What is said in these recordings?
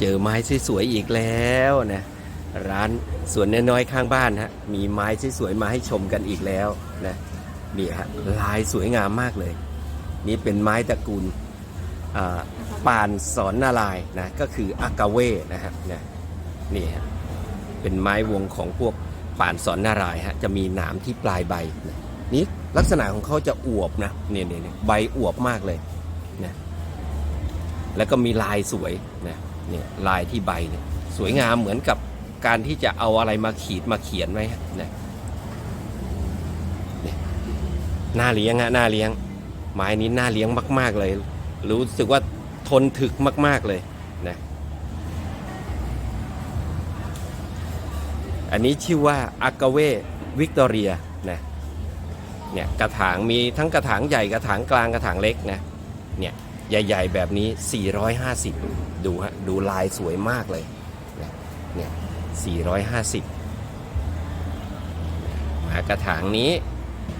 เจอไม้สวยๆอีกแล้วนะร้านสวนน้อยๆข้างบ้านฮะมีไม้สวยๆมาให้ชมกันอีกแล้วนะนี่ฮะลายสวยงามมากเลย นี่เป็นไม้ตระกูลป่านสอนนารายนะก็คืออากาเวนะครับนะนี่ฮะเป็นไม้วงของพวกป่านสอนนารายฮะจะมีหนามที่ปลายใบนะนี่ลักษณะของเขาจะอวบนะเนี่ยเนี่ยเนี่ยใบอวบมากเลยนะแล้วก็มีลายสวยนะ เนี่ยลายที่ใบเนี่ยสวยงามเหมือนกับการที่จะเอาอะไรมาขีดมาเขียนไว้นะเนี่ยน่าเลี้ยงฮะน่าเลี้ยง ไม้นี้น่าเลี้ยงมาก ๆเลย รู้สึกว่าทนถึกมาก ๆเลยนะอันนี้ชื่อว่าอากาเววิกตอเรียนะเนี่ยกระถางมีทั้งกระถางใหญ่กระถางกลางกระถางเล็กนะเนี่ย ใหญ่ ๆ แบบนี้ 450 ดูฮะ ดูลายสวยมากเลย เนี่ย450มากระถางนี้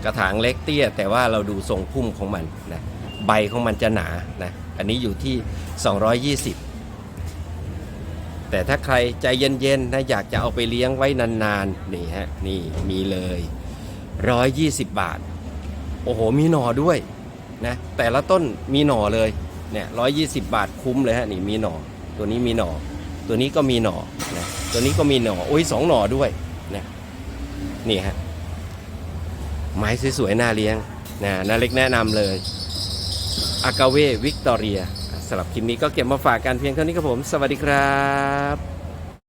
กระถางเล็กเตี้ย แต่ว่าเราดูทรงพุ่มของมันนะ ใบของมันจะหนา นะ อันนี้อยู่ที่ 220 แต่ถ้าใครใจเย็นๆ นะ อยากจะเอาไปเลี้ยงไว้นานๆ นี่ฮะ นี่มีเลย 120 บาท โอ้โห มีหน่อด้วย นะแต่ละต้นมีหน่อเลยเนี่ย120บบาทคุ้มเลยฮะนี่มีหน่อ ตัวนี้มีหน่อ ตัวนี้ก็มีหน่อนะตัวนี้ก็มีหน่อโอ้ยสองหน่อด้วยนะนี่ฮะไม้สวยๆน่าเลี้ยงนะนาเล็กแนะนำเลยอากาเววิกตอเรียสำหรับคลิปนี้ก็เก็บมาฝากกันเพียงเท่านี้ครับผม สวัสดีครับ